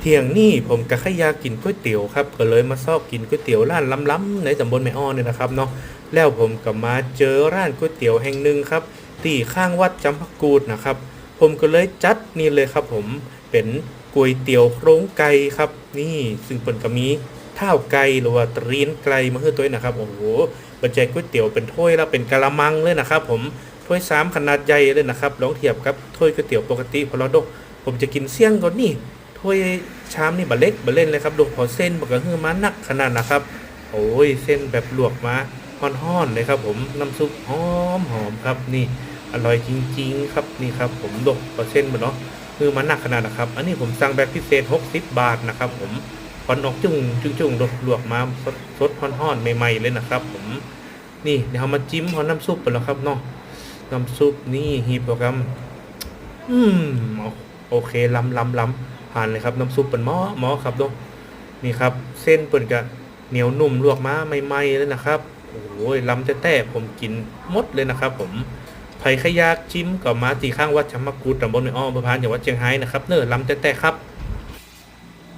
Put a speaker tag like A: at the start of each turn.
A: เที่ยงนี่ผมก็แค่อยากินก๋วยเตี๋ยวครับก็เลยมาซอบกินก๋วยเตี๋ยวร้านล้ำๆในตำบลแม่อ้อเนี่ยนะครับเนาะแล้วผมก็มาเจอร้านก๋วยเตี๋ยวแห่งหนึ่งครับที่ข้างวัดจำพกูดนะครับ ผมก็เลยจัดนี่เลยครับ ผมเป็นก๋วยเตี๋ยวโครงไก่ครับ นี่ซึ่งเปิ่นก็มีข้าวไก่หรือว่าตรีนไก่มาให้ตัวนี้นะครับโอ้โหบรรจัยก๋วยเตี๋ยวเป็นถ้วยแล้วเป็นกะละมังเลยนะครับ ผมถ้วยซ้ำขนาดใหญ่เลยนะครับลองเทียบครับถ้วยก๋วยเตี๋ยวปกติพอเราดก ผมจะกินเสี่ยงก่อนนี่ ถ้วยชามนี่บะเล็กบะเล่นเลยครับดูพอเส้นบะกระหือมานักขนาดนะครับ โอ้ยเส้นแบบลวกมาห่อนๆเลยครับผมน้ำซุปหอมหอมครับนี่อร่อยจริง ๆ ครับนี่ครับผมดกพอเส้นบะเนาะคือมันหนักขนาดนะครับ อันนี้ผมสั่งแบบพิเศษ 60 บาทนะครับผมพอนออกจุ่งจุ่งจุ่งดกลวกมาสดสดห่อนๆใหม่ๆเลยนะครับ ผมนี่เดี๋ยวมาจิ้มพอน้ำซุปไปแล้วครับเนาะน้ำซุปนี่ฮีโปรแกรมอืมโอเคล้ำล้ำล้ำ ผ่านเลยครับน้ำซุปเป็นหม้อหม้อครับเนาะนี่ครับ เส้นเปิดกะเหนียวนุ่มลวกมาใหม่ๆเลยนะครับโอ้ยล้ำแต่ๆผมกินหมดเลยนะครับ ผมไผ่ขยากจิ้มกับมาตีข้างวัดชัมะกูดตำบลในอ้อมประพานจังหวัดเชียงรายนะครับเนอล้ำแต่ๆครับ